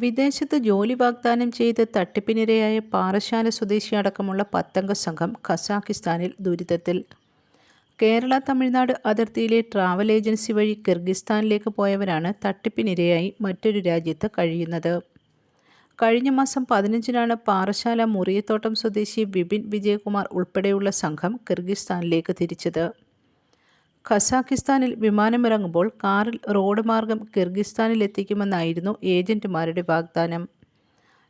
വിദേശത്ത് ജോലി വാഗ്ദാനം ചെയ്ത് തട്ടിപ്പിനിരയായ പാറശാല സ്വദേശി അടക്കമുള്ള പത്തംഗ സംഘം ഖസാക്കിസ്ഥാനിൽ ദുരിതത്തിൽ. കേരള തമിഴ്നാട് അതിർത്തിയിലെ ട്രാവൽ ഏജൻസി വഴി കിർഗിസ്ഥാനിലേക്ക് പോയവരാണ് തട്ടിപ്പിനിരയായി മറ്റൊരു രാജ്യത്ത് കഴിയുന്നത്. കഴിഞ്ഞ മാസം പതിനഞ്ചിനാണ് പാറശാല മുറിയത്തോട്ടം സ്വദേശി വിപിൻ വിജയകുമാർ ഉൾപ്പെടെയുള്ള സംഘം കിർഗിസ്ഥാനിലേക്ക് തിരിച്ചത്. ഖസാക്കിസ്ഥാനിൽ വിമാനമിറങ്ങുമ്പോൾ കാറിൽ റോഡ് മാർഗം കിർഗിസ്ഥാനിൽ എത്തിക്കുമെന്നായിരുന്നു ഏജന്റുമാരുടെ വാഗ്ദാനം.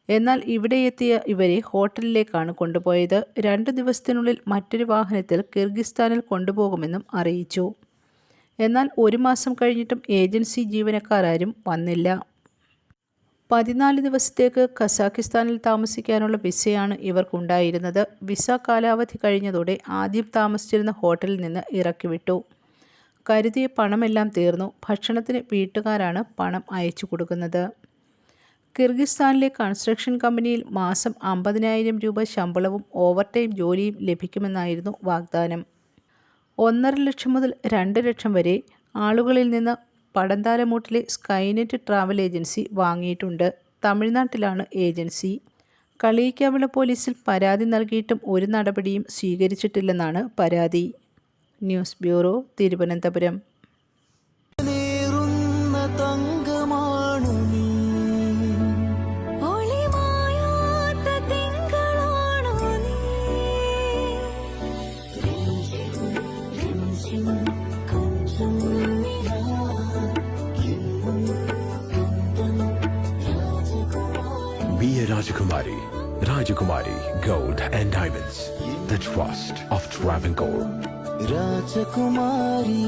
എന്നാൽ ഇവിടെ എത്തിയ ഇവരെ ഹോട്ടലിലേക്കാണ് കൊണ്ടുപോയത്. രണ്ട് ദിവസത്തിനുള്ളിൽ മറ്റൊരു വാഹനത്തിൽ കിർഗിസ്ഥാനിൽ കൊണ്ടുപോകുമെന്നും അറിയിച്ചു. എന്നാൽ ഒരു മാസം കഴിഞ്ഞിട്ടും ഏജൻസി ജീവനക്കാരും വന്നില്ല. പതിനാല് ദിവസത്തേക്ക് ഖസാക്കിസ്ഥാനിൽ താമസിക്കാനുള്ള വിസയാണ് ഇവർക്കുണ്ടായിരുന്നത്. വിസ കാലാവധി കഴിഞ്ഞതോടെ ആദ്യം താമസിച്ചിരുന്ന ഹോട്ടലിൽ നിന്ന് ഇറക്കിവിട്ടു. കരുതിയ പണമെല്ലാം തീർന്നു. ഭക്ഷണത്തിന് വീട്ടുകാരാണ് പണം അയച്ചു കൊടുക്കുന്നത്. കിർഗിസ്ഥാനിലെ കൺസ്ട്രക്ഷൻ കമ്പനിയിൽ മാസം അമ്പതിനായിരം രൂപ ശമ്പളവും ഓവർടൈം ജോലിയും ലഭിക്കുമെന്നായിരുന്നു വാഗ്ദാനം. ഒന്നര ലക്ഷം മുതൽ രണ്ട് ലക്ഷം വരെ ആളുകളിൽ നിന്ന് പടന്താലമൂട്ടിലെ സ്കൈനെറ്റ് ട്രാവൽ ഏജൻസി വാങ്ങിയിട്ടുണ്ട്. തമിഴ്നാട്ടിലാണ് ഏജൻസി. കളിയിക്കാവിള പോലീസിൽ പരാതി നൽകിയിട്ടും ഒരു നടപടിയും സ്വീകരിച്ചിട്ടില്ലെന്നാണ് പരാതി. News bureau Thiruvananthapuram Rajkumari, Be a Rajakumari. Rajakumari Gold and Diamonds. The trust of Travancore. Rajkumari.